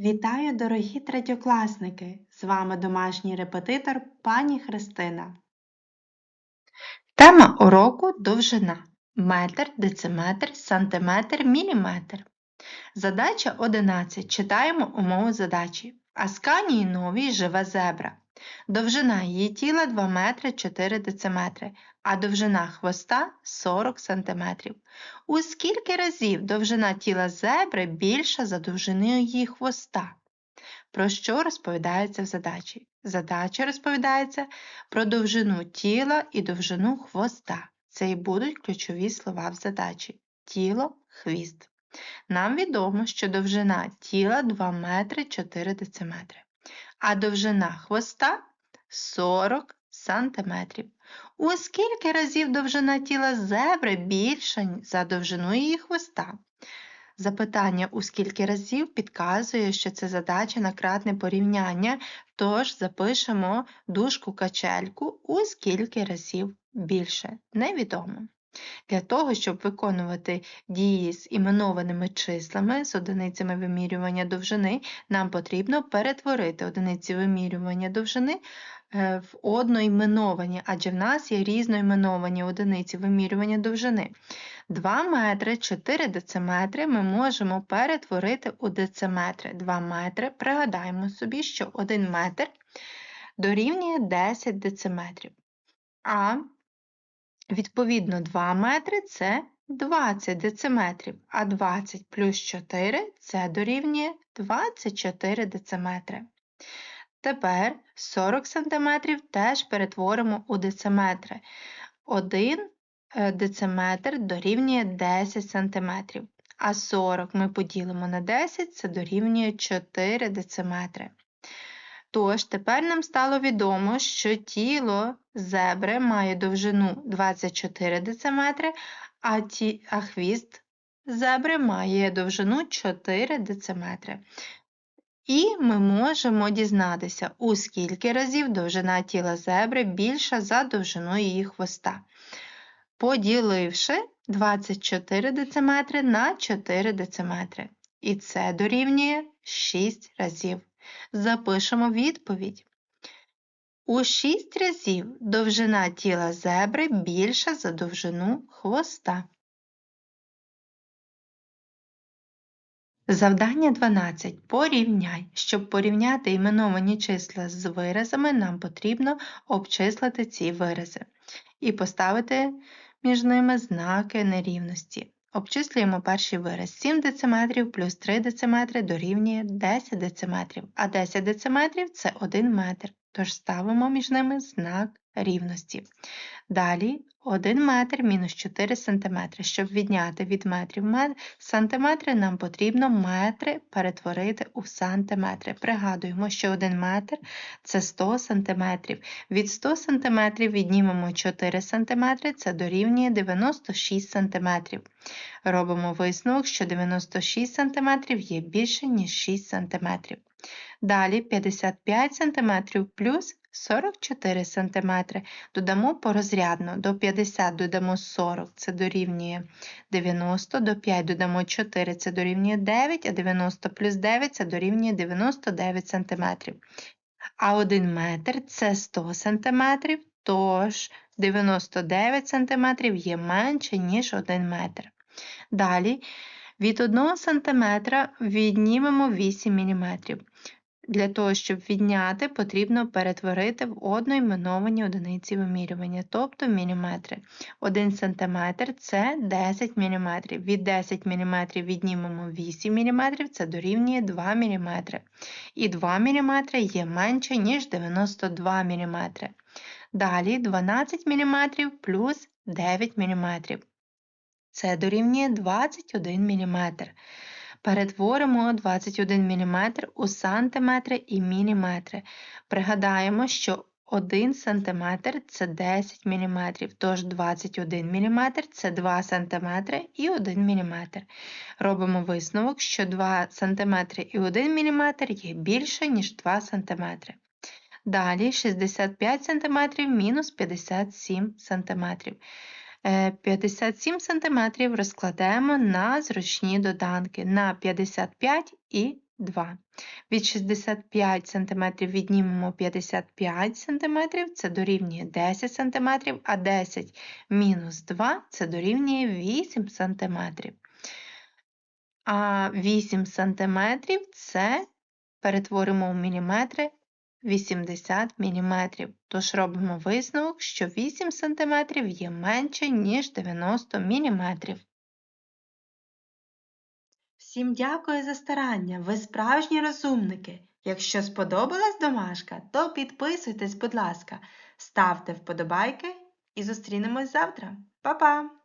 Вітаю, дорогі третьокласники! З вами домашній репетитор пані Христина. Тема уроку довжина. Метр, дециметр, сантиметр, міліметр. Задача 11. Читаємо умову задачі. В Асканії новій живе зебра. Довжина її тіла 2 метри 4 дециметри, а довжина хвоста 40 сантиметрів. У скільки разів довжина тіла зебри більша за довжиною її хвоста? Про що розповідається в задачі? Задача розповідається про довжину тіла і довжину хвоста. Це і будуть ключові слова в задачі. Тіло, хвіст. Нам відомо, що довжина тіла 2 метри 4 дециметри, а довжина хвоста 40 сантиметрів. У скільки разів довжина тіла зебри більша за довжину її хвоста? Запитання у скільки разів підказує, що це задача на кратне порівняння, тож запишемо дужку качельку у скільки разів більше. Невідомо. Для того, щоб виконувати дії з іменованими числами, з одиницями вимірювання довжини, нам потрібно перетворити одиниці вимірювання довжини е, в одноіменовані, адже в нас є різноіменовані одиниці вимірювання довжини. 2 метри 4 дециметри ми можемо перетворити у дециметри. 2 метри, пригадаємо собі, що 1 метр дорівнює 10 дециметрів. А Відповідно, 2 метри це 20 дециметрів, а 20 плюс 4 це дорівнює 24 дециметри. Тепер 40 см теж перетворимо у дециметри. 1 е, дециметр дорівнює 10 см, а 40 ми поділимо на 10, це дорівнює 4 дециметри. Тож, тепер нам стало відомо, що тіло зебри має довжину 24 дециметри, а, ті, а хвіст зебри має довжину 4 дециметри. І ми можемо дізнатися, у скільки разів довжина тіла зебри більша за довжину її хвоста, поділивши 24 дециметри на 4 дециметри. І це дорівнює 6 разів. Запишемо відповідь. У 6 разів довжина тіла зебри більша за довжину хвоста. Завдання 12. Порівняй. Щоб порівняти іменовані числа з виразами, нам потрібно обчислити ці вирази і поставити між ними знаки нерівності. Обчислюємо перший вираз. 7 дециметрів плюс 3 дециметри дорівнює 10 дециметрів, а 10 дециметрів – це 1 метр, тож ставимо між ними знак рівності. Далі 1 метр мінус 4 сантиметри. Щоб відняти від метрів сантиметри, нам потрібно метри перетворити у сантиметри. Пригадуємо, що 1 метр це 100 сантиметрів. Від 100 сантиметрів віднімемо 4 сантиметри, це дорівнює 96 сантиметрів. Робимо висновок, що 96 см є більше, ніж 6 см. Далі 55 см плюс 44 см. Додамо порозрядно. До 50 додамо 40, це дорівнює 90, до 5 додамо 4, це дорівнює 9, а 90 плюс 9 це дорівнює 99 см. А 1 метр це 100 см, тож 99 см є менше, ніж 1 метр. Далі від 1 см віднімемо 8 мм. Для того, щоб відняти, потрібно перетворити в одноіменовані одиниці вимірювання, тобто міліметри. 1 см це 10 мм. Від 10 мм віднімемо 8 мм, це дорівнює 2 мм. І 2 мм є менше, ніж 92 мм. Далі 12 мм плюс 9 мм. Це дорівнює 21 мм. Перетворимо 21 мм у сантиметри і міліметри. Пригадаємо, що 1 см це 10 мм, тож 21 мм це 2 см і 1 мм. Робимо висновок, що 2 см і 1 мм є більше, ніж 2 см. Далі 65 см мінус 57 см. Е, 57 см розкладемо на зручні доданки на 55 і 2. Від 65 см віднімемо 55 см, це дорівнює 10 см, а 10 мінус 2 це дорівнює 8 см. А 8 см це перетворимо в міліметри 80 мм. Тож робимо висновок, що 8 см є менше, ніж 90 мм. Всім дякую за старання, ви справжні розумники. Якщо сподобалась домашка, то підписуйтесь, будь ласка, ставте вподобайки і зустрінемось завтра. Па-па!